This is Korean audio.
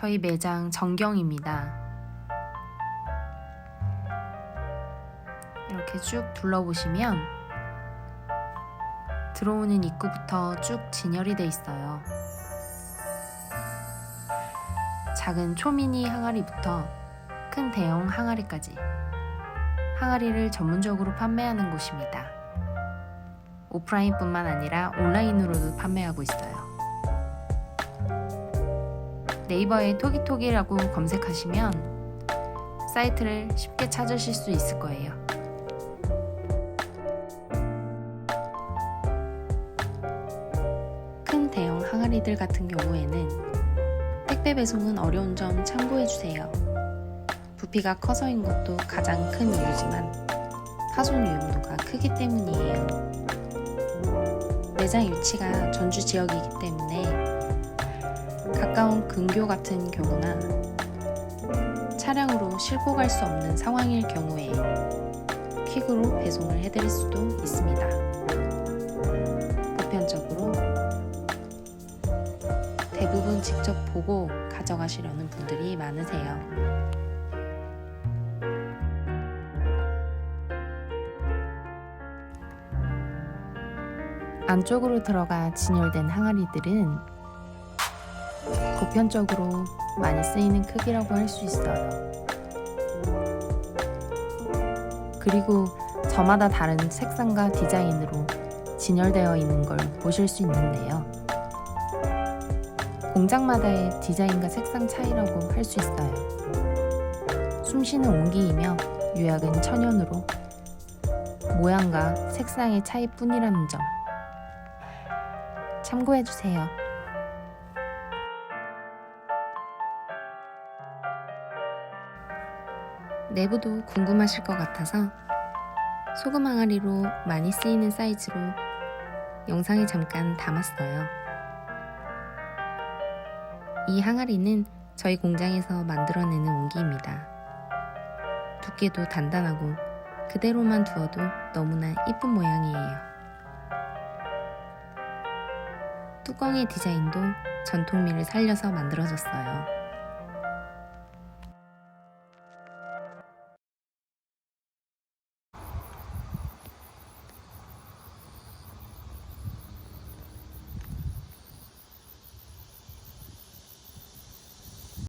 저희 매장 정경입니다. 이렇게 쭉 둘러보시면 들어오는 입구부터 쭉 진열이 돼 있어요. 작은 초미니 항아리부터 큰 대형 항아리까지 항아리를 전문적으로 판매하는 곳입니다. 오프라인뿐만 아니라 온라인으로도 판매하고 있어요. 네이버에 토기토기라고 검색하시면 사이트를 쉽게 찾으실 수 있을 거예요. 큰 대형 항아리들 같은 경우에는 택배 배송은 어려운 점 참고해 주세요. 부피가 커서인 것도 가장 큰 이유지만 파손 위험도가 크기 때문이에요. 매장 위치가 전주 지역이기 때문에 가까운 근교 같은 경우나 차량으로 싣고 갈 수 없는 상황일 경우에 퀵으로 배송을 해드릴 수도 있습니다. 보편적으로 대부분 직접 보고 가져가시려는 분들이 많으세요. 안쪽으로 들어가 진열된 항아리들은 보편적으로 많이 쓰이는 크기라고 할 수 있어요. 그리고 저마다 다른 색상과 디자인으로 진열되어 있는 걸 보실 수 있는데요. 공장마다의 디자인과 색상 차이라고 할 수 있어요. 숨쉬는 온기이며 유약은 천연으로 모양과 색상의 차이뿐이라는 점 참고해 주세요. 내부도 궁금하실 것 같아서 소금 항아리로 많이 쓰이는 사이즈로 영상에 잠깐 담았어요. 이 항아리는 저희 공장에서 만들어내는 온기입니다. 두께도 단단하고 그대로만 두어도 너무나 이쁜 모양이에요. 뚜껑의 디자인도 전통미를 살려서 만들어졌어요.